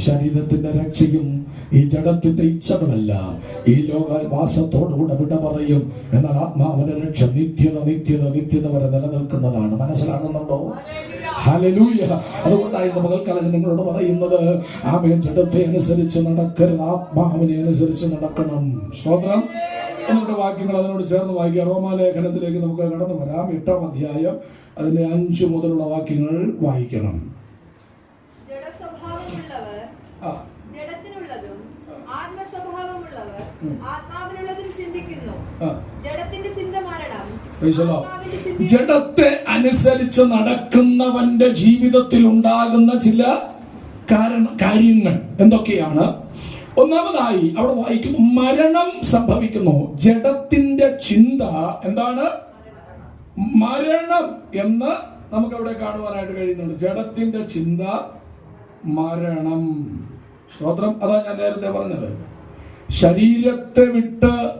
ശരീരത്തിന്റെ രക്ഷയും ഈ ജഡത്തിന്റെ ഇച്ഛകളല്ല. ഈ ലോകവാസത്തോടുകൂടെ വിട പറയും. എന്നാൽ ആത്മാവിന്റെ രക്ഷ നിത്യത നിത്യത നിത്യത വരെ നിലനിൽക്കുന്നതാണ്. മനസ്സിലാകുന്നുണ്ടോ? അതുകൊണ്ടായിരുന്നു അതുകൊണ്ടാണ് ഇന്ന് പകൽക്കാലം നിങ്ങളോട് പറയുന്നത്. ആമേ ജഡത്തെ അനുസരിച്ച് നടക്കരുത്. ആത്മാവിനെ അനുസരിച്ച് നടക്കണം. സ്തോത്രം. ഒന്നുകൂടെ വാക്യങ്ങൾ അതിനോട് ചേർന്ന് വായിക്കുക. റോമാലേഖനത്തിലേക്ക് നമുക്ക് കടന്നു വരാം. എട്ടാം അധ്യായം അതിന്റെ അഞ്ചു മുതലുള്ള വാക്യങ്ങൾ വായിക്കണം. ജഡത്തിനുള്ളതും ആത്മസ്വഭാവമുള്ളവർ. ആത്മാവിനുള്ളതും ചിന്തിക്കുന്നു. ജഡത്തിന്റെ ചിന്ത മരണം ജഡത്തെ അനുസരിച്ച് നടക്കുന്നവന്റെ ജീവിതത്തിൽ ഉണ്ടാകുന്ന ചില കാരണ കാര്യങ്ങൾ എന്തൊക്കെയാണ്? ഒന്നാമതായി അവിടെ വായിക്കുന്നു മരണം സംഭവിക്കുന്നു. ജഡത്തിന്റെ ചിന്ത എന്താണ്? മരണം എന്ന് നമുക്ക് അവിടെ കാണുവാനായിട്ട് കഴിയുന്നുണ്ട്. ജഡത്തിന്റെ ചിന്ത മരണം. സ്തോത്രം. അതാ ഞാൻ നേരത്തെ പറഞ്ഞത്. ശരീരത്തെ വിട്ട്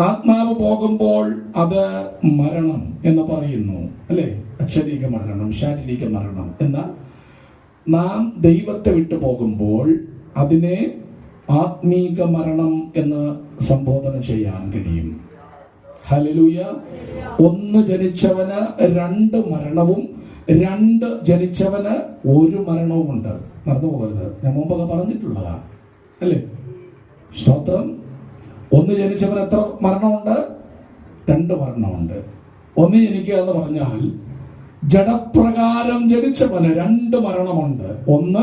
ആത്മാവ് പോകുമ്പോൾ അത് മരണം എന്ന് പറയുന്നു. അല്ലേ? അക്ഷരീക മരണം ശാരീരിക മരണം എന്നാൽ നാം ദൈവത്തെ വിട്ടു പോകുമ്പോൾ അതിനെ ആത്മീക മരണം എന്ന് സംബോധന ചെയ്യാൻ കഴിയും. ഹലലൂയ ഒന്ന് ജനിച്ചവന് രണ്ട് മരണവും രണ്ട് ജനിച്ചവന് ഒരു മരണവുമുണ്ട്. മറന്നു പോകരുത് ഞാൻ മുമ്പൊക്കെ പറഞ്ഞിട്ടുള്ളതാണ്. അല്ലേ? സ്തോത്രം. ഒന്ന് ജനിച്ചവൻ എത്ര മരണമുണ്ട്? രണ്ട് മരണമുണ്ട്. ഒന്ന് ജനിക്കുക എന്ന് പറഞ്ഞാൽ ജഡപ്രകാരം ജനിച്ചവന് രണ്ട് മരണമുണ്ട്. ഒന്ന്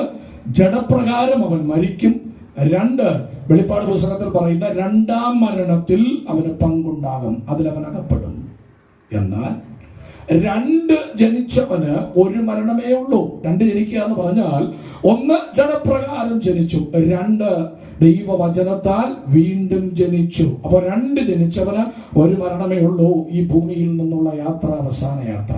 ജഡപ്രകാരം അവൻ മരിക്കും. രണ്ട് വെളിപ്പാട് പുസ്തകത്തിൽ പറയുന്ന രണ്ടാം മരണത്തിൽ അവന് പങ്കുണ്ടാകും. അതിലവൻ അകപ്പെടും. എന്നാൽ രണ്ട് ജനിച്ചവന് ഒരു മരണമേ ഉള്ളൂ. രണ്ട് ജനിക്കുക എന്ന് പറഞ്ഞാൽ ഒന്ന് ജനപ്രകാരം ജനിച്ചു രണ്ട് ദൈവവചനത്താൽ വീണ്ടും ജനിച്ചു. അപ്പോൾ രണ്ട് ജനിച്ചവന് ഒരു മരണമേ ഉള്ളൂ ഈ ഭൂമിയിൽ നിന്നുള്ള യാത്ര അവസാന യാത്ര.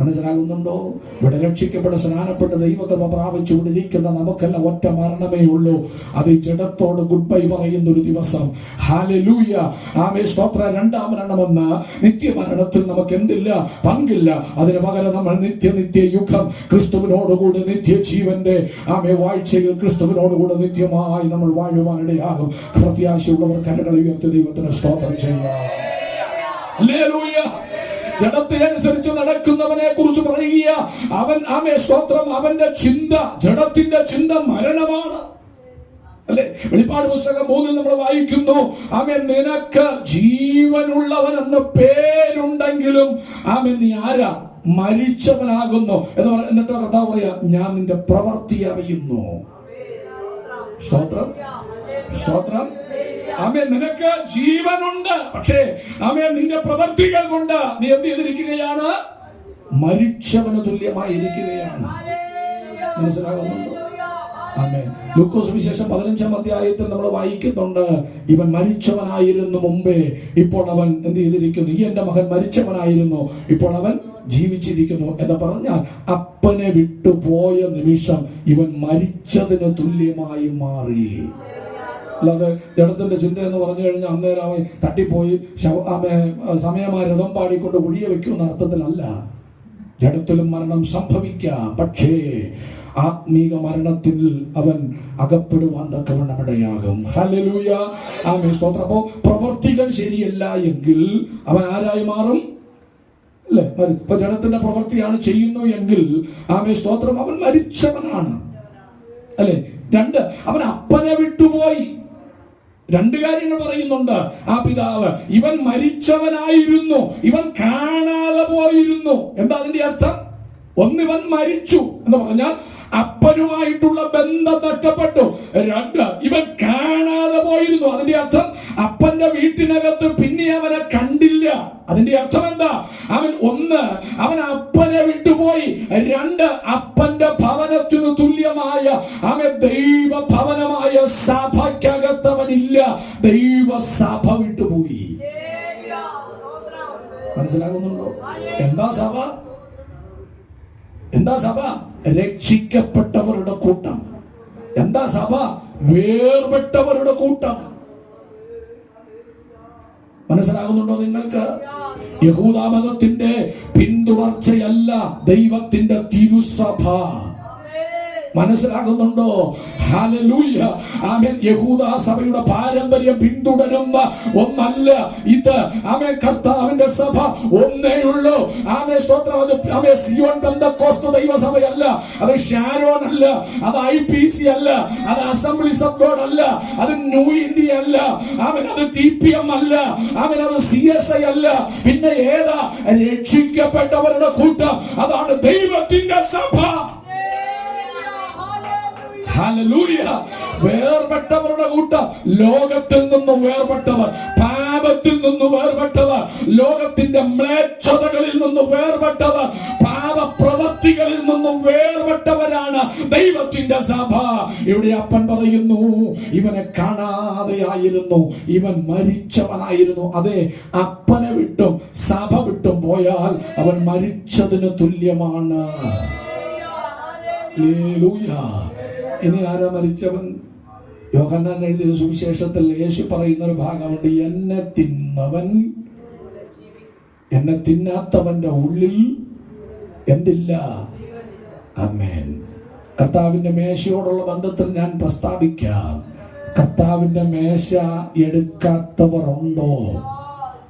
മനസ്സിലാകുന്നുണ്ടോ? ഇവിടെ രക്ഷിക്കപ്പെട്ട് സ്നാനപ്പെട്ട് ദൈവകൃപ പ്രാപിച്ചുകൊണ്ടിരിക്കുന്ന നമുക്കെല്ലാം ഒറ്റ മരണമേ ഉള്ളൂ. അത് ജഡത്തോട് ഗുഡ് ബൈ പറയുന്ന ഒരു ദിവസം. ഹാലലൂയ ആമേ സ്തോത്ര. രണ്ടാം മരണമെന്ന് നിത്യമരണത്തിൽ നമുക്ക് എന്തില്ല പങ്കില്ല. അതിന് പകരം നമ്മൾ നിത്യ നിത്യ യുഗം ക്രിസ്തുവിനോടുകൂടി നിത്യ ജീവന്റെ ആമേ വാഴ്ചയിൽ ക്രിസ്തുവിനോടുകൂടി നിത്യമായി നമ്മൾ വാഴുവാനിടയാകും. പ്രത്യാശയുള്ളവർ കരകളെ ഉയർത്തി ദൈവത്തിന് സ്തോത്രം ചെയ്യാം. ഹല്ലേലൂയ. ജഡത്തെ അനുസരിച്ച് നടക്കുന്നവനെ കുറിച്ച് പറയുക അവൻ ആമേ സ്തോത്രം അവന്റെ ചിന്ത ജഡത്തിന്റെ ചിന്ത മരണമാണ്. അല്ലെ? വെളിപ്പാട് പുസ്തകം മൂന്നിൽ നമ്മൾ വായിക്കുന്നു ആമേ നിനക്ക് ജീവനുള്ളവൻ എന്ന പേരുണ്ടെങ്കിലും ആമേ നീ ആരാ? മരിച്ചവനാകുന്നു. എന്ന് പറ എന്നിട്ട് കർത്താവ് പറയാ ഞാൻ നിന്റെ പ്രവൃത്തി അറിയുന്നു. സ്തോത്രം. സ്തോത്രം. ആമേ നിനക്ക് ജീവനുണ്ട്. പക്ഷേ ആമേ നിന്റെ പ്രവർത്തികൾ കൊണ്ട് നീ എന്ത് ചെയ്തിരിക്കുകയാണ്? മരിച്ചവന് തുല്യമായി ഇരിക്കുകയാണ്. മനസ്സിലാകുന്നുണ്ടോ? ആമേ ലൂക്കോസ് വിശേഷം പതിനഞ്ചാം അധ്യായത്തിൽ നമ്മൾ വായിക്കുന്നുണ്ട്. ഇവൻ മരിച്ചവനായിരുന്നു മുമ്പേ. ഇപ്പോൾ അവൻ എന്ത് ചെയ്തിരിക്കുന്നു? ഈ എന്റെ മകൻ മരിച്ചവനായിരുന്നു. ഇപ്പോൾ അവൻ ജീവിച്ചിരിക്കുന്നു എന്ന് പറഞ്ഞാൽ അപ്പനെ വിട്ടുപോയ നിമിഷം ഇവൻ മരിച്ചതിന് തുല്യമായി മാറി. അല്ലാതെ ജഡത്തിന്റെ ചിന്ത എന്ന് പറഞ്ഞു കഴിഞ്ഞാൽ അന്നേരം അവൻ തട്ടിപ്പോയി ശവ സമയമായി രഥം പാടിക്കൊണ്ട് ഒഴിയ വെക്കുമെന്ന അർത്ഥത്തിലല്ല. ജഡത്തിലും മരണം സംഭവിക്കാം. പക്ഷേ ആത്മീക മരണത്തിൽ അവൻ അകപ്പെടുവാൻ തക്കവണ്ണമിടയാകും. ഹല്ലേലൂയ. ആമേ പ്രവർത്തികൾ ശരിയല്ല എങ്കിൽ അവൻ ആരായി മാറും? അല്ലേ? ഇപ്പൊ ജഡത്തിന്റെ പ്രവൃത്തിയാണ് ചെയ്യുന്നു എങ്കിൽ ആമേ സ്തോത്രം. അവൻ മരിച്ചവനാണ്. അല്ലെ? രണ്ട് അവൻ അപ്പനെ വിട്ടുപോയി. രണ്ട് കാര്യങ്ങൾ പറയുന്നുണ്ട്. ആ പിതാവ് ഇവൻ മരിച്ചവനായിരുന്നു. ഇവൻ കാണാതെ പോയിരുന്നു. എന്താ അതിന്റെ അർത്ഥം? ഒന്നിവൻ മരിച്ചു എന്ന് പറഞ്ഞാൽ അപ്പനുമായിട്ടുള്ള ബന്ധം നഷ്ടപ്പെട്ടു. രണ്ട് ഇവൻ കാണാതെ പോയിരുന്നു. അതിന്റെ അർത്ഥം അപ്പന്റെ വീട്ടിനകത്ത് പിന്നെ അവനെ കണ്ടില്ല. അതിന്റെ അർത്ഥം എന്താ? അവൻ ഒന്ന് അവൻ അപ്പനെ വിട്ടുപോയി. രണ്ട് അപ്പന്റെ ഭവനത്തിനു തുല്യമായ അവൻ ദൈവ ഭവനമായ സഭയ്ക്കകത്ത് അവനില്ല ദൈവസഭ വിട്ടുപോയി മനസ്സിലാകുന്നുണ്ടോ? എന്താ സഭ? എന്താ സഭ? രക്ഷിക്കപ്പെട്ടവരുടെ കൂട്ടം. എന്താ സഭ? വേർപെട്ടവരുടെ കൂട്ടം. മനസ്സിലാകുന്നുണ്ടോ നിങ്ങൾക്ക്? യഹൂദാമതത്തിന്റെ പിന്തുടർച്ചയല്ല ദൈവത്തിന്റെ തിരുസഭ. മനസ്സിലാകുന്നുണ്ടോ? Hallelujah amen. യഹൂദ സഭയുടെ പാരമ്പര്യം പിന്തുടരുന്ന ഒന്നല്ല. ഇത് ആമേൻ കർത്താവിന്റെ സഭ ഒന്നേ ഉള്ളൂ. ആമേ സ്തോത്രം. അത് ആമേ സിയോൻ പെന്തക്കോസ്തു ദൈവസഭയല്ല. അത് ഷാരോൺ അല്ല. അത് ഐ പി സി അല്ല. അത് അസംബ്ലീസ് ഓഫ് ഗോഡ് അല്ല. അത് ന്യൂ ഇന്ത്യ അല്ല. ആമൻ അത് ടി പി എം അല്ല. ആമൻ അത് സി എസ് ഐ അല്ല. പിന്നെ ഏതാ? രക്ഷിക്കപ്പെട്ടവരുടെ കൂട്ടം. അതാണ് ദൈവത്തിന്റെ സഭ. വേർപെട്ടവരുടെ കൂട്ടം ലോകത്തിൽ നിന്നും വേർപെട്ടവർ പാപത്തിൽ നിന്ന് വേർപെട്ടവർ ലോകത്തിന്റെ മ്ലേച്ഛതകളിൽ നിന്ന് വേർപെട്ടവർ പാപപ്രവൃത്തികളിൽ നിന്നും വേർപെട്ടവരാണ് ദൈവത്തിന്റെ സഭ. ഇവിടെ അപ്പൻ പറയുന്നു ഇവനെ കാണാതെയായിരുന്നു ഇവൻ മരിച്ചവനായിരുന്നു. അതെ അപ്പനെ വിട്ടും സഭ വിട്ടും പോയാൽ അവൻ മരിച്ചതിന് തുല്യമാണ്. ഹല്ലേലൂയ. ഇനി ആരാ മരിച്ചവൻ? യോഹന്നാൻ എഴുതിയ സുവിശേഷത്തിൽ യേശു പറയുന്ന ഒരു ഭാഗമുണ്ട് എന്നെ തിന്നവൻ എന്നെ തിന്നാത്തവന്റെ ഉള്ളിൽ എന്തില്ല? അമ്മേൻ കർത്താവിന്റെ മേശയോടുള്ള ബന്ധത്തിൽ ഞാൻ പ്രസ്താവിക്കാം. കർത്താവിന്റെ മേശ എടുക്കാത്തവർ ഉണ്ടോ?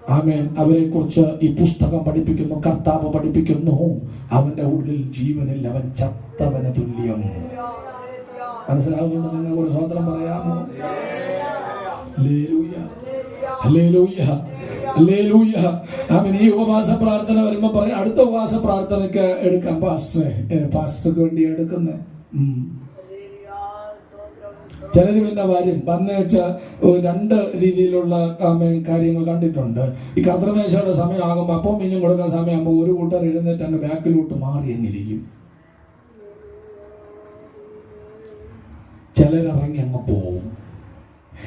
ആമേൻ. അവരെ കുറിച്ച് ഈ പുസ്തകം പഠിപ്പിക്കുന്നു കർത്താവ് പഠിപ്പിക്കുന്നു. അവന്റെ ഉള്ളിൽ ജീവനിൽ അവൻ ചത്തവന് തുല്യം. മനസ്സിലാകുന്നുണ്ട് നിങ്ങൾക്ക് ഒരു സ്വതന്ത്രം പറയാമോ. ഈ ഉപവാസ പ്രാർത്ഥന വരുമ്പോ പറയും അടുത്ത ഉപവാസ പ്രാർത്ഥനയ്ക്ക് എടുക്കാം. പാസ്റ്ററെ പാസ്റ്റർക്ക് വേണ്ടി എടുക്കുന്നേ. ചിലർ പിന്നെ വരും. വന്നേച്ച രണ്ട് രീതിയിലുള്ള കാര്യങ്ങൾ കണ്ടിട്ടുണ്ട്. ഈ കർത്തമേശയുടെ സമയമാകുമ്പോൾ അപ്പം മീനും കൊടുക്കാൻ സമയമാകുമ്പോൾ ഒരു കൂട്ടർ എഴുന്നേറ്റ് അങ്ങ് ബാക്കിലോട്ട് മാറി എന്നിരിക്കും ചിലരിറങ്ങി അങ്ങ് പോവും.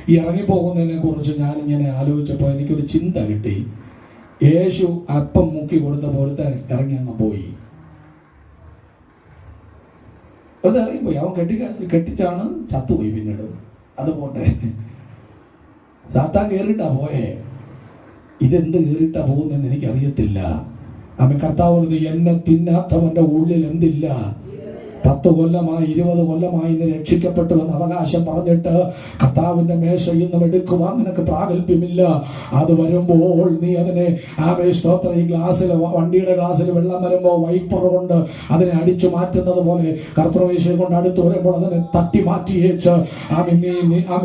ഈ ഇറങ്ങിപ്പോകുന്നതിനെ കുറിച്ച് ഞാനിങ്ങനെ ആലോചിച്ചപ്പോൾ എനിക്കൊരു ചിന്ത കിട്ടി. യേശു അപ്പം മുക്കി കൊടുത്ത പോലത്തെ ഇറങ്ങി അങ്ങ് പോയി. അത് ഇറങ്ങിപ്പോയി അവൻ കെട്ടി കെട്ടിച്ചാണ് ചത്തുപോയി പിന്നീട്. അത് പോട്ടെ സാത്താൻ കയറിയിട്ടാ പോയേ. ഇതെന്ത് കയറിയിട്ടാ പോകുന്നെന്ന് എനിക്കറിയത്തില്ല. അമ്മ കർത്താവ് എന്നെ തിന്നാത്തവന്റെ ഉള്ളിൽ എന്തില്ല? പത്ത് കൊല്ലമായി ഇരുപത് കൊല്ലമായി ഇന്ന് രക്ഷിക്കപ്പെട്ടു എന്ന് അവകാശം പറഞ്ഞിട്ട് കർത്താവിന്റെ മേശ ഇന്നും എടുക്കുവാൻ നിനക്ക് പ്രാഗൽഭ്യമില്ല. അത് വരുമ്പോൾ നീ അതിനെ ആ മേശോത്ര ഈ ഗ്ലാസ്സിൽ വണ്ടിയുടെ ഗ്ലാസ്സിൽ വെള്ളം വരുമ്പോൾ വൈപ്പർ കൊണ്ട് അതിനെ അടിച്ചു മാറ്റുന്നത് പോലെ കർത്തൃമേശയെ കൊണ്ട് അടുത്ത് വരുമ്പോൾ അതിനെ തട്ടി മാറ്റിയേച്ച് ആ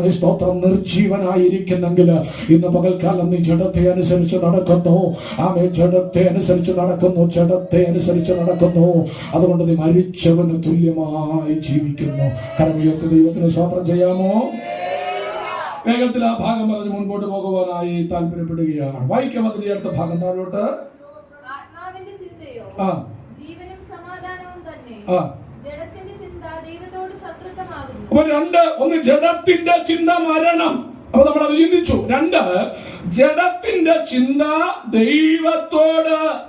നീ സ്തോത്രം നിർജീവനായിരിക്കുന്നെങ്കിൽ ഇന്ന് പകൽക്കാലം നീ ജഡത്തെ അനുസരിച്ച് നടക്കുന്നു. ആമേ ജഡത്തെ അനുസരിച്ച് നടക്കുന്നു ജഡത്തെ അനുസരിച്ച് നടക്കുന്നു. അതുകൊണ്ട് നീ മരിച്ചവന് തുല്യമായി ജീവിക്കുന്നു. കരമുയർത്തി ദൈവത്തിന് സ്വാത്രം ചെയ്യാമോ? വേഗത്തിൽ ആ ഭാഗം പറഞ്ഞ് മുൻപോട്ട് പോകുവാനായി താല്പര്യപ്പെടുകയാണ്. വായിക്കാം അതിന്റെ അടുത്ത ഭാഗം താഴോട്ട്. ആ. ആ. അപ്പൊ രണ്ട് ഒന്ന് ജഡത്തിന്റെ ചിന്ത മരണം. അപ്പൊ നമ്മൾ അത് ചിന്തിച്ചു. രണ്ട് ജഡത്തിന്റെ ചിന്ത ദൈവത്തോട്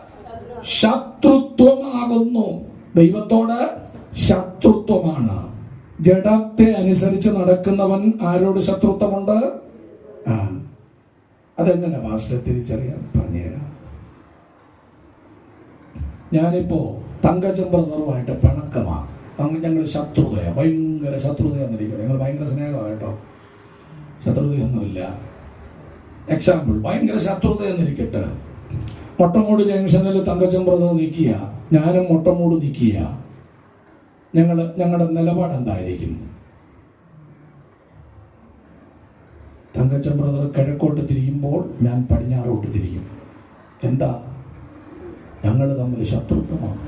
ശത്രുത്വമാകുന്നു. ദൈവത്തോട് ശത്രുത്വമാണ്. ജഡത്തെ അനുസരിച്ച് നടക്കുന്നവൻ ആരോട് ശത്രുത്വമുണ്ട്? ആ. അതെങ്ങനെ ഭാഷ തിരിച്ചറിയാൻ പറഞ്ഞുതരാം? ഞാനിപ്പോ തങ്കച്ചൻ ബ്രദറുമായിട്ട് പിണക്കമാ. അങ്ങ് ഞങ്ങൾ ശത്രുതയാ. ഭയങ്കര ശത്രുതയാന്നിരിക്കും ഞങ്ങൾ ഭയങ്കര സ്നേഹമാണ് കേട്ടോ. ശത്രുതയൊന്നുമില്ല. എക്സാമ്പിൾ ഭയങ്കര ശത്രുതയെന്നിരിക്കട്ടെ മൊട്ടമൂട് ജംഗ്ഷനിൽ തങ്കച്ചൻ നിൽക്കുക ഞാനും മൊട്ടമൂട് നിൽക്കുക ഞങ്ങൾ ഞങ്ങളുടെ നിലപാട് എന്തായിരിക്കും തങ്കച്ചൻ ബ്രദർ കിഴക്കോട്ട് തിരിയുമ്പോൾ ഞാൻ പടിഞ്ഞാറോട്ട് തിരിയും. എന്താ? ഞങ്ങൾ തമ്മിൽ ശത്രുത്വമാണ്.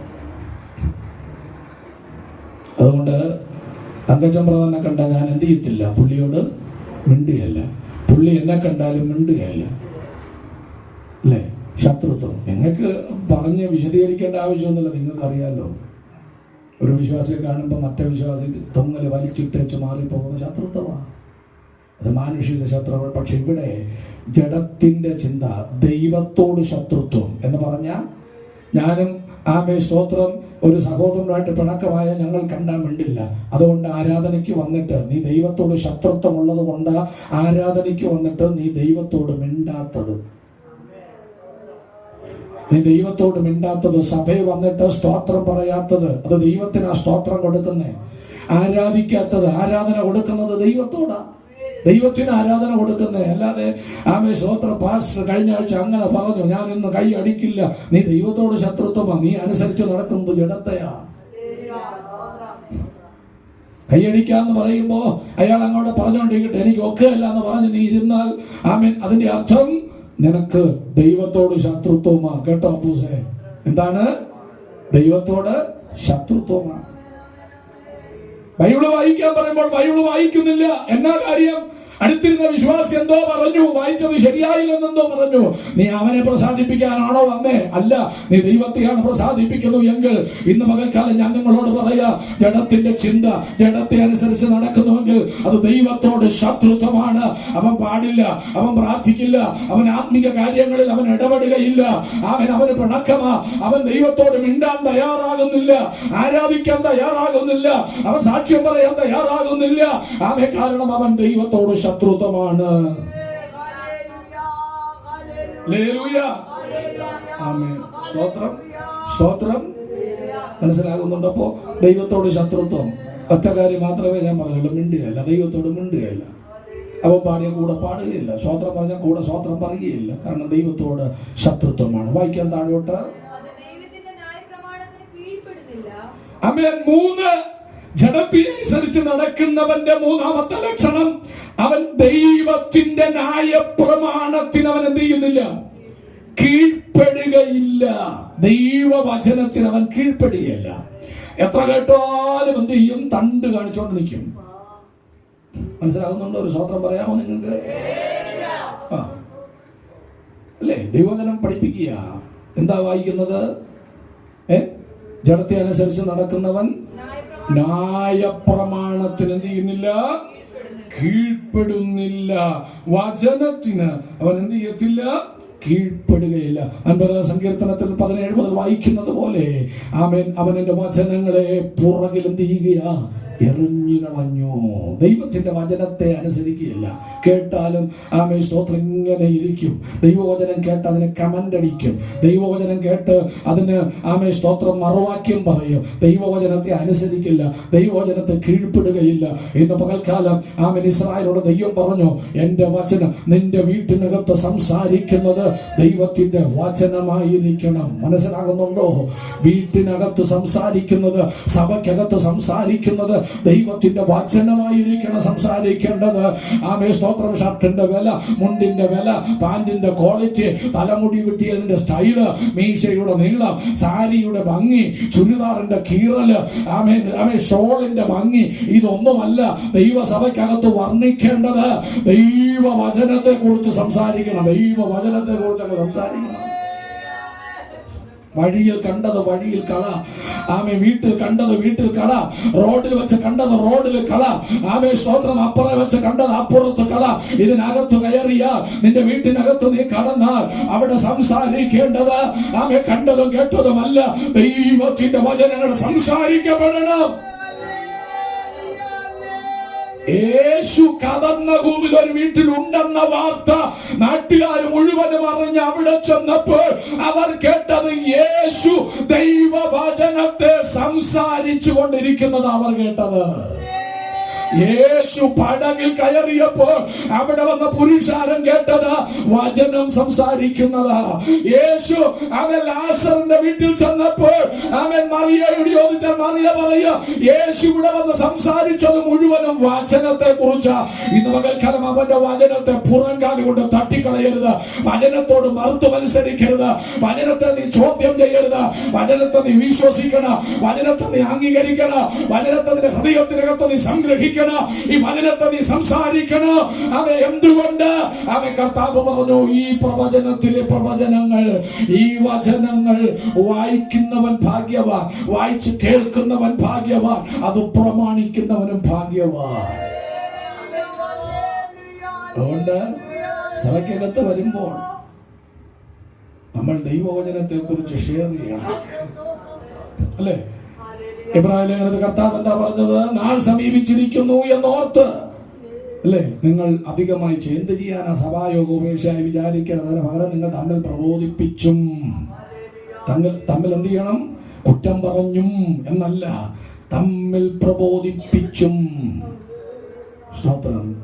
അതുകൊണ്ട് തങ്കച്ചൻ ബ്രദറിനെ കണ്ടാൽ ഞാൻ എന്ത് ചെയ്യത്തില്ല? പുള്ളിയോട് മിണ്ടുകയല്ല. പുള്ളി എന്നെ കണ്ടാലും മിണ്ടുകയല്ല. അല്ലേ? ശത്രുത്വം. നിങ്ങൾക്ക് പറഞ്ഞ് വിശദീകരിക്കേണ്ട ആവശ്യമൊന്നുമില്ല. നിങ്ങൾക്ക് അറിയാലോ ഒരു വിശ്വാസിയെ കാണുമ്പോൾ മറ്റേ വിശ്വാസി തൊങ്ങൽ വലിച്ചിട്ടേച്ച് മാറിപ്പോകുന്ന ശത്രുത്വമാണ് അത് മാനുഷിക ശത്രുവ. പക്ഷെ ഇവിടെ ജഡത്തിന്റെ ചിന്ത ദൈവത്തോട് ശത്രുത്വം എന്ന് പറഞ്ഞാൽ ഞാനും ആമേ സ്തോത്രം ഒരു സഹോദരനായിട്ട് പിണക്കമായ ഞങ്ങൾ കണ്ടാൻ വേണ്ടില്ല അതുകൊണ്ട് ആരാധനയ്ക്ക് വന്നിട്ട് നീ ദൈവത്തോട് ശത്രുത്വം ഉള്ളത് കൊണ്ട് ആരാധനയ്ക്ക് വന്നിട്ട് നീ ദൈവത്തോട് മിണ്ടാത്തത്. നീ ദൈവത്തോട് മിണ്ടാത്തത് സഭയിൽ വന്നിട്ട് സ്തോത്രം പറയാത്തത് അത് ദൈവത്തിന് ആ സ്തോത്രം കൊടുക്കുന്നേ. ആരാധിക്കാത്തത് ആരാധന കൊടുക്കുന്നത് ദൈവത്തോടാ. ദൈവത്തിന് ആരാധന കൊടുക്കുന്നേ. അല്ലാതെ ആമേ സ്വോത്ര പാസ് കഴിഞ്ഞ ആഴ്ച അങ്ങനെ പറഞ്ഞു ഞാൻ ഇന്ന് കൈ അടിക്കില്ല. നീ ദൈവത്തോട് ശത്രുത്വമാ. നീ അനുസരിച്ച് നടക്കുന്നത് ജഡത്തയാ കൈയടിക്കാന്ന് പറയുമ്പോ അയാൾ അങ്ങോട്ട് പറഞ്ഞുകൊണ്ടിരിക്കട്ടെ എനിക്ക് ഒക്കെ അല്ല എന്ന് പറഞ്ഞ് നീ ഇരുന്നാൽ ആമേ അതിന്റെ അർത്ഥം നിനക്ക് ദൈവത്തോട് ശത്രുത്വമാ. കേട്ടോ അപ്പൂസേ? എന്താണ്? ദൈവത്തോട് ശത്രുത്വമാ. ബൈബിൾ വായിക്കാൻ പറയുമ്പോൾ ബൈബിൾ വായിക്കുന്നില്ല. എന്നാ കാര്യം? അടുത്തിരുന്ന വിശ്വാസി എന്തോ പറഞ്ഞു വായിച്ചത് ശരിയായില്ലെന്നെന്തോ പറഞ്ഞു. നീ അവനെ പ്രസാദിപ്പിക്കാനാണോ വന്നേ? അല്ല നീ ദൈവത്തെയാണ് പ്രസാദിപ്പിക്കുന്നു എങ്കിൽ ഇന്ന് പകൽക്കാലം ഞാൻ നിങ്ങളോട് പറയാ ജഡത്തിന്റെ ചിന്ത ജഡത്തെ അനുസരിച്ച് നടക്കുന്നുവെങ്കിൽ അത് ദൈവത്തോട് ശത്രുത്വമാണ്. അവൻ പാടില്ല അവൻ പ്രാർത്ഥിക്കില്ല അവൻ ആത്മീയ കാര്യങ്ങളിൽ അവൻ ഇടപെടുകയില്ല. അവൻ അവന് പിണക്കമാ. അവൻ ദൈവത്തോട് മിണ്ടാൻ തയ്യാറാകുന്നില്ല ആരാധിക്കാൻ തയ്യാറാകുന്നില്ല അവൻ സാക്ഷ്യം പറയാൻ തയ്യാറാകുന്നില്ല. ആമേ കാരണം അവൻ ദൈവത്തോട് ശത്രുത്വമാണ് ഹല്ലേലൂയ. ആമേൻ. സ്തോത്രം. സ്തോത്രം. മനസ്സിലാകുന്നുണ്ട് അപ്പോ ദൈവത്തോട് ശത്രുത്വം. ഒറ്റ കാര്യം മാത്രമേ ഞാൻ പറഞ്ഞുള്ളൂ. മിണ്ടുകയല്ല ദൈവത്തോട് മിണ്ടുകയല്ല അവൻ പാടിയ കൂടെ പാടുകയില്ല. സ്വോത്രം പറഞ്ഞ കൂടെ സ്വോത്രം പറയുകയില്ല. കാരണം ദൈവത്തോട് ശത്രുത്വമാണ്. വായിക്കാൻ താഴോട്ട്. അമേ ദൈവത്തിന്റെ ന്യായപ്രമാണത്തിന് കീഴ്പ്പെടുന്നില്ല. അവൻ മൂന്ന്. ജഡത്തിനനുസരിച്ച് നടക്കുന്നവന്റെ മൂന്നാമത്തെ ലക്ഷണം അവൻ ദൈവത്തിന്റെ ന്യായപ്രമാണത്തിന് അവൻ എന്ത് ചെയ്യുന്നില്ല? കീഴ്പ്പെടുകയില്ല. ദൈവവചനത്തിന് അവൻ കീഴ്പ്പെടുകയില്ല. എത്ര കേട്ടാലും എന്ത് ചെയ്യും? തണ്ട് കാണിച്ചോണ്ട് നിൽക്കും. മനസ്സിലാകുന്നുണ്ടോ? ഒരു സ്വത്രം പറയാമോ നിങ്ങൾക്ക്? ആ. അല്ലേ? ദൈവവചനം പഠിപ്പിക്കുക. എന്താ വായിക്കുന്നത്? ഏ? ജഡത്തെ അനുസരിച്ച് നടക്കുന്നവൻ ന്യായ ന്യായപ്രമാണത്തിന് എന്ത് ചെയ്യുന്നില്ല? കീഴ്പ്പെടുന്നില്ല. വചനത്തിന് അവൻ എന്ത് ചെയ്യത്തില്ല? കീഴ്പ്പെടുകയില്ല. അൻപത് സങ്കീർത്തനത്തിൽ പതിനേഴ് മുതൽ വായിക്കുന്നത് പോലെ ആമേൻ അവൻ എന്റെ വചനങ്ങളെ പുറകിൽ എന്ത് ചെയ്യുകയാ? എറിഞ്ഞു കളഞ്ഞു. ദൈവത്തിന്റെ വചനത്തെ അനുസരിക്കുകയില്ല. കേട്ടാലും ആമേ സ്തോത്രം ഇങ്ങനെ ഇരിക്കും. ദൈവവചനം കേട്ട് അതിനെ കമന്റ് അടിക്കും. ദൈവവചനം കേട്ട് അതിന് ആമേ സ്തോത്രം മറുവാക്യം പറയും. ദൈവവചനത്തെ അനുസരിക്കില്ല. ദൈവവചനത്തെ കീഴ്പ്പെടുകയില്ല. ഇന്ന് പകൽക്കാലം ആമൻ ഇസ്രായേലോട് ദൈവം പറഞ്ഞു എന്റെ വചനം നിന്റെ വീട്ടിനകത്ത് സംസാരിക്കുന്നത് ദൈവത്തിന്റെ വചനമായിരിക്കണം. മനസ്സിലാകുന്നുണ്ടോ? വീട്ടിനകത്ത് സംസാരിക്കുന്നത് സഭയ്ക്കകത്ത് സംസാരിക്കുന്നത് ദൈവത്തിന്റെ വചനമായിരിക്കണം സംസാരിക്കേണ്ടത്. ആമേ സ്തോത്രം ഷർട്ടിന്റെ വില മുണ്ടിന്റെ വില പാന്റിന്റെ ക്വാളിറ്റി തലമുടി വെട്ടിയതിന്റെ സ്റ്റൈൽ മീശയുടെ നീളം സാരിയുടെ ഭംഗി ചുരിദാറിന്റെ കീറൽ ആമേ ആമേ ഷോളിന്റെ ഭംഗി ഇതൊന്നുമല്ല ദൈവസഭയ്ക്കകത്ത് വർണിക്കേണ്ടത്. ദൈവവചനത്തെ കുറിച്ച് സംസാരിക്കണം. ദൈവവചനത്തെ കുറിച്ചൊക്കെ സംസാരിക്കണം. വഴിയിൽ കണ്ടത് വഴിയിൽ കള. ആമേ വീട്ടിൽ കണ്ടത് വീട്ടിൽ കള. റോഡിൽ വെച്ച് കണ്ടത് റോഡിൽ കള. ആമേ സ്തോത്രം അപ്പുറം വെച്ച് കണ്ടത് അപ്പുറത്ത് കള. ഇതിനകത്ത് കയറിയ നിന്റെ വീട്ടിനകത്ത് നീ കടന്നാൽ അവിടെ സംസാരിക്കേണ്ടത് ആമേ കണ്ടതും കേട്ടതുമല്ല. ദൈവത്തിന്റെ വചനങ്ങൾ സംസാരിക്കപ്പെടണം. യേശു കടന്ന ഭൂമിയിൽ ഒരു വീട്ടിൽ ഉണ്ടെന്ന വാർത്ത നാട്ടുകാർ മുഴുവനും അറിഞ്ഞ് അവിടെ ചെന്നപ്പോൾ അവർ കേട്ടത് യേശു ദൈവവചനത്തെ സംസാരിച്ചു കൊണ്ടിരിക്കുന്നത് അവർ കേട്ടത്. യേശു പടകിൽ കയറിയപ്പോൾ അവിടെ വന്ന പുരുഷാരം കേട്ടത് വചനം സംസാരിക്കുന്നതാ. യേശു അവൻ ലാസറിന്റെ വീട്ടിൽ ചെന്നപ്പോൾ അവൻ മറിയയോട് ചോദിച്ച മറിയ പറയ യേശു ഇവിടെ വന്ന് സംസാരിച്ചത് മുഴുവനും വചനത്തെ കുറിച്ച് ഇന്ന് പകൽക്കാലം അവന്റെ വചനത്തെ പുറംകാലി കൊണ്ട് തട്ടിക്കളയരുത്. വചനത്തോട് മറുത്തു മത്സരിക്കരുത്. വചനത്തെ നീ ചോദ്യം ചെയ്യരുത്. വചനത്തെ നീ വിശ്വസിക്കണം. വചനത്തെ നീ അംഗീകരിക്കണം. വചനത്തെ നിന്റെ ഹൃദയത്തിനകത്ത് നീ സംഗ്രഹിക്കണം. ഈ വചനത്തെ നീ സംസാരിക്കണം. അത് എന്തുകൊണ്ട്? അവ കർത്താവ് പറഞ്ഞു ഈ പ്രവചനത്തിലെ പ്രവചനങ്ങൾ ഈ വചനങ്ങൾ വായിക്കുന്നവൻ ഭാഗ്യവാൻ വായിച്ച് കേൾക്കുന്നവൻ ഭാഗ്യവാൻ അത് പ്രമാണിക്കുന്നവനും ഭാഗ്യവാൻ. അതുകൊണ്ട് സഭയ്ക്കകത്ത് വരുമ്പോൾ നമ്മൾ ദൈവവചനത്തെ കുറിച്ച് ഷെയർ ചെയ്യണം. അല്ലേ? ഇബ്രാഹിം ലേഖനത്തിൽ കർത്താവ് എന്താ പറഞ്ഞത്? നാൾ സമീപിച്ചിരിക്കുന്നു എന്നോർത്ത്. അല്ലേ? നിങ്ങൾ അധികമായി എന്ത് ചെയ്യാനാ സഭായോഗം ഉപേക്ഷയായി വിചാരിക്കരുത്. അതിന് പകരം നിങ്ങൾ തമ്മിൽ പ്രബോധിപ്പിച്ചും. തമ്മിൽ തമ്മിൽ എന്ത് ചെയ്യണം? കുറ്റം പറഞ്ഞും എന്നല്ല തമ്മിൽ പ്രബോധിപ്പിച്ചും. സ്തോത്രം.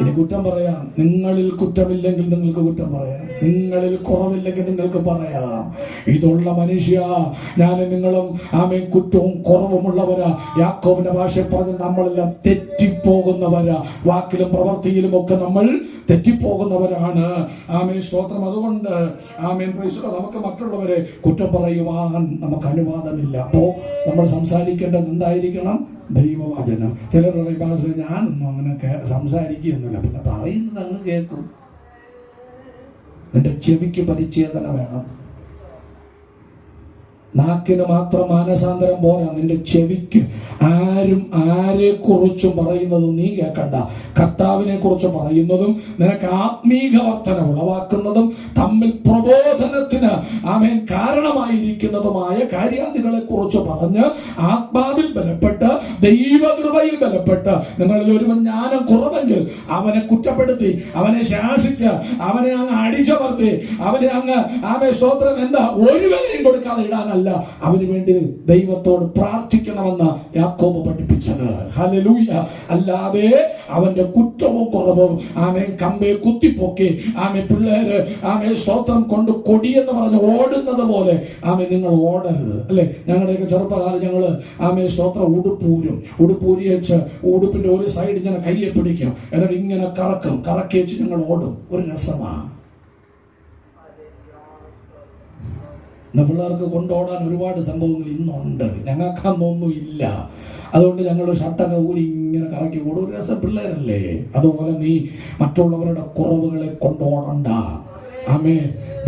ഇനി കുറ്റം പറയാം. നിങ്ങളിൽ കുറ്റമില്ലെങ്കിൽ നിങ്ങൾക്ക് കുറ്റം പറയാം. നിങ്ങളിൽ കുറവില്ലെങ്കിൽ നിങ്ങൾക്ക് പറയാം. ഇതുള്ള മനുഷ്യ ഞാൻ നിങ്ങളും ആമേ കുറ്റവും കുറവുമുള്ളവരാ. യാക്കോവിന്റെ ഭാഷ പറഞ്ഞ് നമ്മളെല്ലാം തെറ്റിപ്പോകുന്നവരാ. വാക്കിലും പ്രവൃത്തിയിലും ഒക്കെ നമ്മൾ തെറ്റിപ്പോകുന്നവരാണ്. ആമേ സ്തോത്രം. അതുകൊണ്ട് ആമേൻ നമുക്ക് മറ്റുള്ളവരെ കുറ്റം പറയുവാൻ നമുക്ക് അനുവാദമില്ല. അപ്പോ നമ്മൾ സംസാരിക്കേണ്ടത് എന്തായിരിക്കണം? ദൈവവചനം. ചിലർ "പാസ്റ്റർ, ഞാനൊന്നും അങ്ങനെ സംസാരിക്കുകയൊന്നുമില്ല. പിന്നെ പറയുന്നത് അങ്ങ് കേൾക്കും. എന്റെ ചെവിക്ക് പരിച്ഛേദന വേണം. നാക്കിന് മാത്രം മാനസാന്തരം പോരാ. നിന്റെ ചെവിക്ക് ആരും ആരെ കുറിച്ചും പറയുന്നത് നീ കേൾക്കണ്ട. കർത്താവിനെ കുറിച്ച് പറയുന്നതും നിനക്ക് ആത്മീക വർധന ഉളവാക്കുന്നതും തമ്മിൽ പ്രബോധനത്തിന് ആമേൻ കാരണമായിരിക്കുന്നതുമായ കാര്യാദികളെ കുറിച്ച് പറഞ്ഞ് ആത്മാവിൽ ബലപ്പെട്ട് ദൈവകൃപയിൽ ബലപ്പെട്ട് നിങ്ങളിൽ ഒരുവൻ ജ്ഞാനം കുറവെങ്കിൽ അവനെ കുറ്റപ്പെടുത്തി അവനെ ശാസിച്ച് അവനെ അങ്ങ് അടിച്ചമർത്തി അവനെ അങ്ങ് ആമേ സ്തോത്രം. എന്താ? ഒരു വിലയും കൊടുക്കാതെ ഇടാനല്ല. അവന് വേണ്ടി ദൈവത്തോട് പ്രാർത്ഥിക്കണമെന്ന് യാക്കോബ് പഠിപ്പിച്ചത്. ഹലലൂയ അല്ലാതെ അവന്റെ കുറ്റവും കുറവും ആമെ കമ്പെ കുത്തിപ്പൊക്കി ആമെ പിള്ളേര് ആമെ സ്തോത്രം കൊണ്ട് കൊടിയെന്ന് പറഞ്ഞ് ഓടുന്നത് പോലെ ആമെ നിങ്ങൾ ഓടരുത്. അല്ലെ? ഞങ്ങളുടെയൊക്കെ ചെറുപ്പകാലം ഞങ്ങൾ ആമെ സ്തോത്രം ഉടുപ്പൂരും. ഉടുപ്പൂരി വെച്ച് ഉടുപ്പിന്റെ ഒരു സൈഡ് ഇങ്ങനെ കയ്യെ പിടിക്കും. എന്നിട്ട് ഇങ്ങനെ കറക്കും. കറക്കി വെച്ച് ഞങ്ങൾ ഓടും. ഒരു രസമാണ് ഇന്ന് പിള്ളേർക്ക് കൊണ്ടോടാൻ ഒരുപാട് സംഭവങ്ങൾ ഇന്നുണ്ട്. ഞങ്ങൾക്ക് അന്നൊന്നും ഇല്ല. അതുകൊണ്ട് ഞങ്ങൾ ഷർട്ടൊക്കെ ഊരി ഇങ്ങനെ കറക്കി കൂടും ഒരു രസം പിള്ളേരല്ലേ? അതുപോലെ നീ മറ്റുള്ളവരുടെ കുറവുകളെ കൊണ്ടോടണ്ട. ആമേ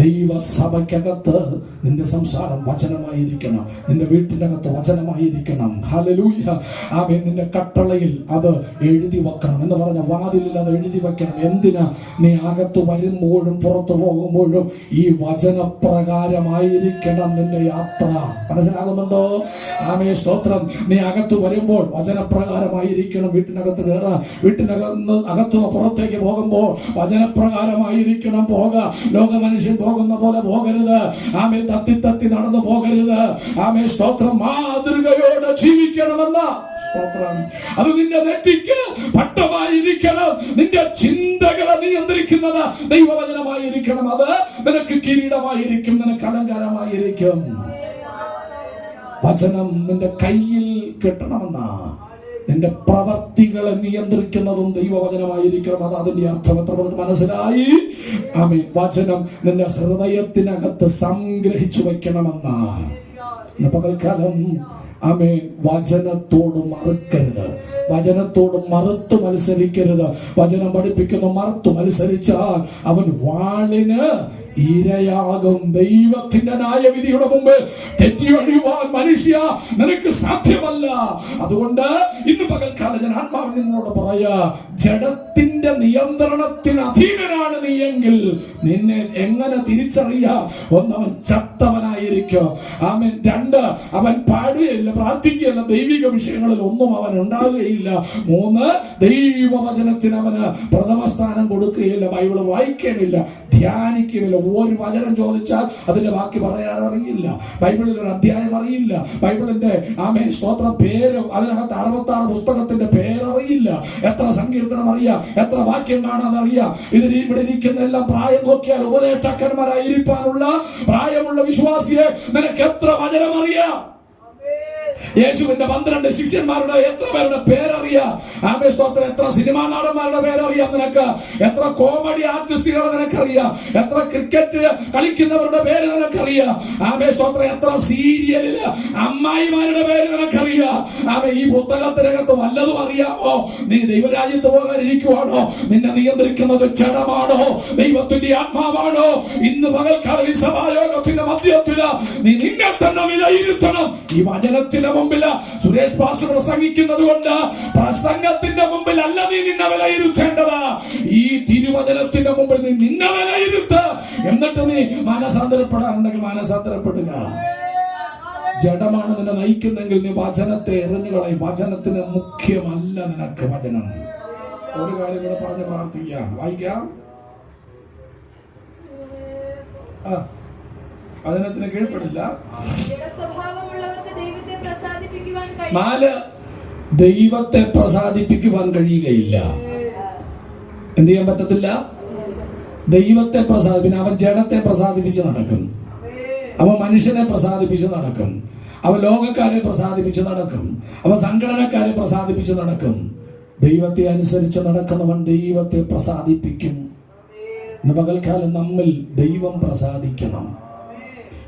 ദൈവസഭയ്ക്കകത്ത് നിന്റെ സംസാരം വചനമായിരിക്കണം. നിന്റെ വീട്ടിനകത്ത് വചനമായിരിക്കണം. ഹലലൂയ ആമേ നിന്റെ കട്ടളയിൽ അത് എഴുതി വെക്കണം എന്ന് പറഞ്ഞ വാതിലിൽ അത് എഴുതി വെക്കണം. എന്തിനാ? നീ അകത്ത് വരുമ്പോഴും പുറത്തു പോകുമ്പോഴും ഈ വചനപ്രകാരമായിരിക്കണം നിന്റെ യാത്ര. മനസ്സിലാകുന്നുണ്ടോ? ആമേ സ്തോത്രം. നീ അകത്ത് വരുമ്പോൾ വചനപ്രകാരമായിരിക്കണം. വീട്ടിനകത്ത് കയറാൻ വീട്ടിനകത്ത് അകത്ത് പുറത്തേക്ക് പോകുമ്പോൾ വചനപ്രകാരമായിരിക്കണം പോക. ലോക മനുഷ്യൻ പോകുന്ന പോലെ പോകരുത്. ആമേ തത്തി തത്തി നടന്നു പോകരുത്. ആമേ സ്തോത്രം മാതൃകയോടെ ജീവിക്കണമെന്ന സ്തോത്രം. അത് നിന്റെ നെറ്റിക്ക് പട്ടമായിരിക്കണം നിന്റെ ചിന്തകളെ നിയന്ത്രിക്കുന്നത് ദൈവവചനമായിരിക്കണം. അത് നിനക്ക് കിരീടമായിരിക്കും നിനക്ക് അലങ്കാരമായിരിക്കും. വചനം നിന്റെ കയ്യിൽ കിട്ടണമെന്നാ. നിന്റെ പ്രവർത്തികളെ നിയന്ത്രിക്കുന്നതും ദൈവവചനമായിരിക്കണം. അത് അതിന്റെ അർത്ഥം എത്ര പേർക്ക് മനസ്സിലായി? ആമേ വചനം നിന്റെ ഹൃദയത്തിനകത്ത് സംഗ്രഹിച്ചു വെക്കണമെന്ന പകൽക്കാലം ആമേ വചനത്തോട് മറുക്കരുത്. വചനത്തോട് മറുത്ത് മത്സരിക്കരുത്. വചനം പഠിപ്പിക്കുന്ന മറുത്ത് മത്സരിച്ചാൽ അവൻ വാളിന് ഇരയാകും ദൈവത്തിന്റെ ന്യായവിധിയുടെ മുമ്പിൽ തെറ്റി ഒഴിയുവാൻ മനുഷ്യ നിനക്ക് സാധ്യമല്ല. അതുകൊണ്ട് ഇന്ന് പകൽക്കാലം ഞാൻ ആത്മാവ് നിങ്ങളോട് പറയാ ജഡത്തിന്റെ നിയന്ത്രണത്തിന് അധീനനാണ് നീ എങ്കിൽ നിന്നെ എങ്ങനെ തിരിച്ചറിയാ? ഒന്നവൻ ചത്തവനായിരിക്കും. അവൻ രണ്ട് അവൻ പാടുകയില്ല പ്രാർത്ഥിക്കുകയില്ല ദൈവിക വിഷയങ്ങളിൽ ഒന്നും അവൻ ഉണ്ടാകുകയില്ല. മൂന്ന് ദൈവവചനത്തിന് അവന് പ്രഥമ സ്ഥാനം കൊടുക്കുകയില്ല ബൈബിൾ വായിക്കുകയില്ല ധ്യാനിക്കുകയില്ല ഒരു വചനം ചോദിച്ചാൽ അതിന്റെ ബാക്കി പറയാൻ അറിയില്ല. ബൈബിളിൽ ഒരു അധ്യായം അറിയില്ല. ബൈബിളിന്റെ ആമേ സ്തോത്ര പേര് അതിനകത്ത് അറുപത്തി ആറ് പുസ്തകത്തിന്റെ പേരറിയില്ല. എത്ര സങ്കീർത്തനം അറിയാം? എത്ര വാക്യം കാണാൻ അറിയാം? ഇതിൽ ഇവിടെ ഇരിക്കുന്ന എല്ലാം പ്രായം നോക്കിയാൽ ഉപദേഷ്ടാക്കന്മാരായി ഇരിപ്പാനുള്ള പ്രായമുള്ള വിശ്വാസിയെ നിനക്ക് എത്ര വചനം അറിയാം? യേശുവിന്റെ പന്ത്രണ്ട് ശിഷ്യന്മാരുടെ എത്ര പേരുടെ പേരറിയാം? ആമേ സ്തോത്രം. എത്ര സിനിമാ നടന്മാരുടെ പേരറിയാം നിനക്ക്? എത്ര കോമഡി ആർട്ടിസ്റ്റുകളെ നിനക്കറിയാം? എത്ര ക്രിക്കറ്റ് കളിക്കുന്നവരുടെ പേര് നിനക്കറിയാം? ആമേ സ്തോത്രം. എത്ര സീരിയലിൽ അമ്മായിമാരുടെ പേര് നിനക്കറിയാം? ആമേ ഈ പുസ്തകത്തിനകത്ത് വല്ലതും അറിയാമോ? നീ ദൈവരാജ്യത്ത് പോകാനിരിക്കുവാണോ? നിന്നെ നിയന്ത്രിക്കുന്നത് ചടമാണോ ദൈവത്തിന്റെ ആത്മാവാണോ? ഇന്ന് പകൽക്കാലം ഈ സഭായോഗത്തിന്റെ മധ്യത്തിൽ നീ നിന്നെ തന്നെ വിലയിരുത്തണം. ഈ വചനത്തിന്റെ മുമ്പിൽ സുരേഷ് പാസ് പ്രസംഗിക്കുന്നത് കൊണ്ട് പ്രസംഗത്തിന്റെ മുമ്പിൽ അല്ല നീ നിന്നെ വിലയിരുത്തേണ്ടത്. ഈ തിരുവചനത്തിന്റെ മുമ്പിൽ നീ നിന്നെ വിലയിരുത്ത്. എന്നിട്ട് നീ മാനസാന്തരപ്പെടാറുണ്ടെങ്കിൽ മാനസാന്തരപ്പെടുക. ജഡമാണ് നിന്നെ നയിക്കുന്നെങ്കിൽ നീ വചനത്തെ എറിഞ്ഞുകളയും വചനത്തിന് മുഖ്യമല്ല നിനക്ക് വചനം. ഒരു കാര്യം കൂടെ പറഞ്ഞ് പ്രാർത്ഥിക്കാം. വായിക്കാം. ആ. വചനത്തിന് കീഴ്പ്പെടില്ല. നാല് ദൈവത്തെ പ്രസാദിപ്പിക്കുവാൻ കഴിയുകയില്ല. എന്ത് ചെയ്യാൻ പറ്റത്തില്ല? ദൈവത്തെ പ്രസാദി പിന്നെ അവൻ ജഡത്തെ പ്രസാദിപ്പിച്ച് നടക്കും. അവൻ മനുഷ്യനെ പ്രസാദിപ്പിച്ച് നടക്കും. അവൻ ലോകക്കാരെ പ്രസാദിപ്പിച്ച് നടക്കും. അവൻ സംഘടനക്കാരെ പ്രസാദിപ്പിച്ച് നടക്കും. ദൈവത്തെ അനുസരിച്ച് നടക്കുന്നവൻ ദൈവത്തെ പ്രസാദിപ്പിക്കും. ഇന്ന് പകൽക്കാലം നമ്മിൽ ദൈവം പ്രസാദിക്കണം.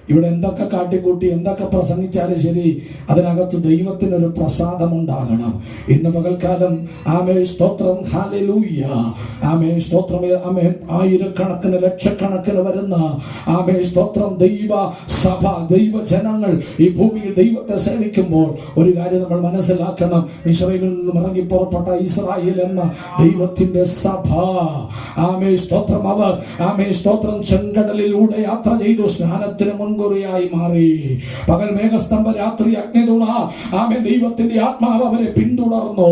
ഇവിടെ എന്തൊക്കെ കാട്ടിക്കൂട്ടി എന്തൊക്കെ പ്രസംഗിച്ചാലും ശരി അതിനകത്ത് ദൈവത്തിനൊരു പ്രസാദം ഉണ്ടാകണം ഇന്ന് പകൽക്കാലം ആമേ സ്തോത്രം ഹാലലൂയ ആമേ സ്തോത്രം ആമേ ആയിരക്കണക്കിന് ലക്ഷക്കണക്കിന് വരുന്ന ആമേ സ്തോത്രം ദൈവ സഭ ദൈവ ജനങ്ങൾ ഈ ഭൂമിയിൽ ദൈവത്തെ സേവിക്കുമ്പോൾ ഒരു കാര്യം നമ്മൾ മനസ്സിലാക്കണം. ഇസ്രയേലിൽ നിന്നും ഇറങ്ങി പുറപ്പെട്ട ഇസ്രായേൽ എന്ന ദൈവത്തിന്റെ സഭ. ആമേ സ്തോത്രം അവർ ആമേ സ്തോത്രം ചെങ്കടലിലൂടെ യാത്ര ചെയ്തു സ്നാനത്തിന് മുൻകുറിയായി മാറി. പകൽ മേഘസ്തംഭ രാത്രി അഗ്നിതുണ ആമെ ദൈവത്തിന്റെ ആത്മാവ് അവരെ പിന്തുടർന്നു.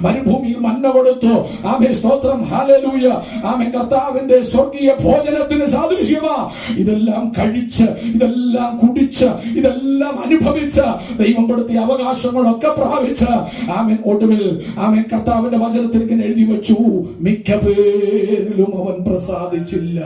മരുഭൂമിയിൽ മന്ന കൊടുത്തു ആമേ സ്തോത്രം ഹാലലൂയ ആമെ കർത്താവിന്റെ സ്വർഗീയ ഭോജനത്തിന് സാദൃശ്യമാ. ഇതെല്ലാം കഴിച്ച് ഇതെല്ലാം കുടിച്ച് ഇതെല്ലാം അനുഭവിച്ച് ദൈവം കൊടുത്തിയ അവകാശങ്ങളൊക്കെ പ്രാപിച്ച് ആമേൻ ഒടുവിൽ ആമേൻ കർത്താവിന്റെ വചനത്തിലേക്ക് എഴുതി വെച്ചു. മിക്ക പേരിലും അവൻ പ്രസാദിച്ചില്ല.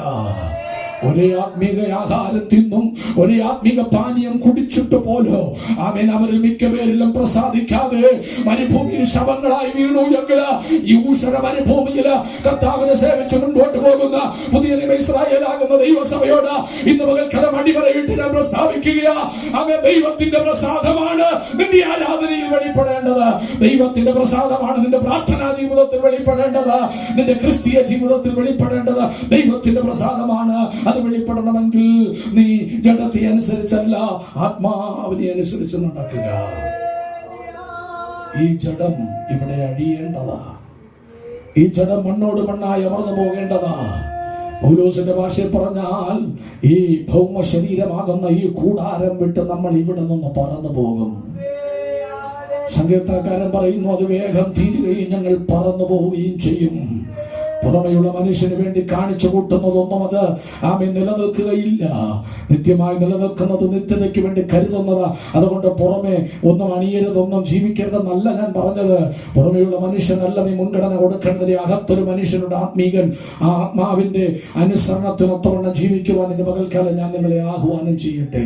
ഒരേ ആത്മീക ആഹാരം തിന്നും ഒരേ ആത്മീക പാനീയം കുടിച്ചിട്ട് പോലോ. ആമേൻ. അവരിൽ മിക്ക പേരിലും പ്രസാദിക്കാതെ മരുഭൂമിയിൽ ശവങ്ങളായി വീണു എങ്കിൽ ഈ ഊഷണ മരുഭൂമിയിൽ കർത്താവിനെ സേവിച്ച് മുൻപോട്ട് പോകുന്ന പുതിയ ഇസ്രായേലാകുന്ന ദൈവസഭയോട് ഇന്ന് പകൽക്കലം അടിവരയിട്ട് ഞാൻ പ്രസ്താവിക്കുക അവൻ ദൈവത്തിന്റെ പ്രസാദമാണ് നിന്റെ ആരാധനയിൽ വെളിപ്പെടേണ്ടത്. ദൈവത്തിന്റെ പ്രസാദമാണ് നിന്റെ പ്രാർത്ഥനാ ജീവിതത്തിൽ വെളിപ്പെടേണ്ടത്. നിന്റെ ക്രിസ്തീയ ജീവിതത്തിൽ വെളിപ്പെടേണ്ടത് ദൈവത്തിന്റെ പ്രസാദമാണ്. അത് വെളിപ്പെടണമെങ്കിൽ നീ ജഡത്തെ അനുസരിച്ചല്ല ആത്മാവിനെ അനുസരിച്ച് നടക്കുക. ഈ ജഡം ഇവിടെ അഴിയേണ്ടതാ ഈ ജഡം മണ്ണോട് മണ്ണായി അമർന്നു പോകേണ്ടതാ. പൗലോസിന്റെ ഭാഷയിൽ പറഞ്ഞാൽ ഈ ഭൗമ ശരീരമാകുന്ന ഈ കൂടാരം വിട്ട് നമ്മൾ ഇവിടെ നിന്ന് പറന്നു പോകും. സങ്കീർത്തനക്കാരൻ പറയുന്നു അത് വേഗം തീരുകയും ഞങ്ങൾ പറന്നു പോവുകയും ചെയ്യും. പുറമെയുള്ള മനുഷ്യന് വേണ്ടി കാണിച്ചു കൂട്ടുന്നതൊന്നും അത് ആമെ നിലനിൽക്കുകയില്ല. നിത്യമായി നിലനിൽക്കുന്നത് നിത്യതയ്ക്ക് വേണ്ടി കരുതുന്നത്. അതുകൊണ്ട് പുറമെ ഒന്നും അണിയരുതൊന്നും ജീവിക്കരുതെന്നല്ല ഞാൻ പറഞ്ഞത്. പുറമെയുള്ള മനുഷ്യനല്ല നീ മുൻഗണന കൊടുക്കേണ്ടതിന് അകത്തൊരു മനുഷ്യനുടെ ആത്മീകൻ ആ ആത്മാവിന്റെ അനുസരണത്തിനൊത്തവണ്ണം ജീവിക്കുവാൻ ഇത് പകൽക്കാലം ഞാൻ നിങ്ങളെ ആഹ്വാനം ചെയ്യട്ടെ.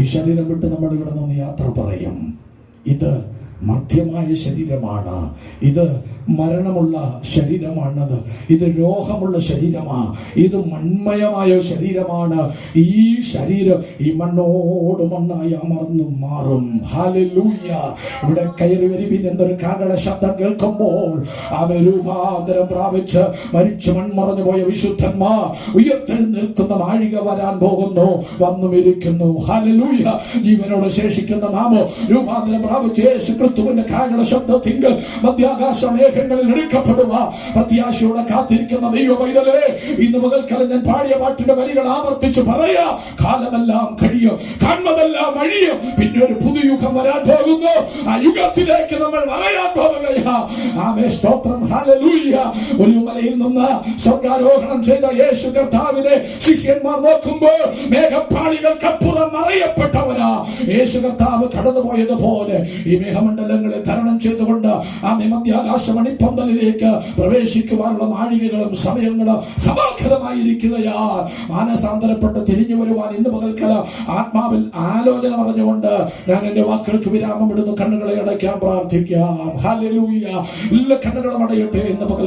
ഈ ശരീരം വിട്ട് നമ്മൾ ഇവിടെ നിന്ന് യാത്ര പറയും. ഇത് മധ്യമായ ശരീരമാണ്. ഇത് മരണമുള്ള ശരീരമാണത്. ഇത് രോഗമുള്ള ശരീരമാണ് ഇത് മൺമയമായ ശരീരമാണ്. ഈ ശരീരം ഈ മണ്ണോട് മണ്ണായി അമർന്നു മാറും. ഹാലൂയ്യ ഇവിടെ കയറി വരുവിൻ എന്നൊരു കാരണ ശബ്ദം കേൾക്കുമ്പോൾ അവ രൂപാന്തരം പ്രാപിച്ച് മരിച്ചു മൺമറഞ്ഞു പോയ വിശുദ്ധന്മാർ ഉയർത്തെഴുന്നേൽക്കുന്ന നാഴിക വരാൻ പോകുന്നു. വന്നു വന്നുമിരിക്കുന്നു. ഹാലലൂയ ജീവനോട് ശേഷിക്കുന്ന നാമോ രൂപാന്തരം പ്രാപിച്ച് യേശു ക്രിസ്തുവിന്റെ ശബ്ദ ശബ്ദത്തിങ്കൽ മധ്യാകാശ മേഘങ്ങളിൽ എടുക്കപ്പെടുക. പ്രത്യാശയോടെ കാത്തിരിക്കുന്ന ദൈവ പൈതലേ ഇന്ന് പകൽക്കാലം ഞാൻ പാടിയ പാട്ടിന്റെ വരികൾ ആവർത്തിച്ചു പറയാ കാലമെല്ലാം കഴിയും കൺമതെല്ലാം അഴിയും. പിന്നെ ഒരു പുതുയുഗം വരാൻ പോകുന്നു. ആ യുഗത്തിലേക്ക് നമ്മൾ വളരാൻ പോകുകയാ. ആമേ സ്തോത്രം. ഒരു മലയിൽ നിന്ന് സ്വർഗാരോഹണം ചെയ്ത യേശു കർത്താവിനെ ശിഷ്യന്മാർ നോക്കുമ്പോൾ മേഘപ്പാളികൾക്കപ്പുറം മറയപ്പെട്ടവനാ യേശു കർത്താവ് കടന്നുപോയതുപോലെ ഈ മേഘമണ്ഡലങ്ങളെ തരണം ചെയ്തുകൊണ്ട് ആ മധ്യാകാശ മണിപ്പന്തലിലേക്ക് പ്രവേശിക്കുവാനുള്ള നാഴികകളും സമയങ്ങളും സമാഖരമായിരിക്കുകയാ മാനസാന്തരപ്പെട്ട് തിരിഞ്ഞു വരുവാൻ ഇന്ന് പകൽക്കല ആത്മാവിൽ ആലോചന പറഞ്ഞുകൊണ്ട് ഞാൻ എന്റെ വാക്കുകൾക്ക് വിരാമം ഇടുന്നു കണ്ണുകളെ അടയ്ക്കാൻ പ്രാർത്ഥിക്കാം. കണ്ണുകളും അടയട്ടെ. ഇന്ന് പകൽ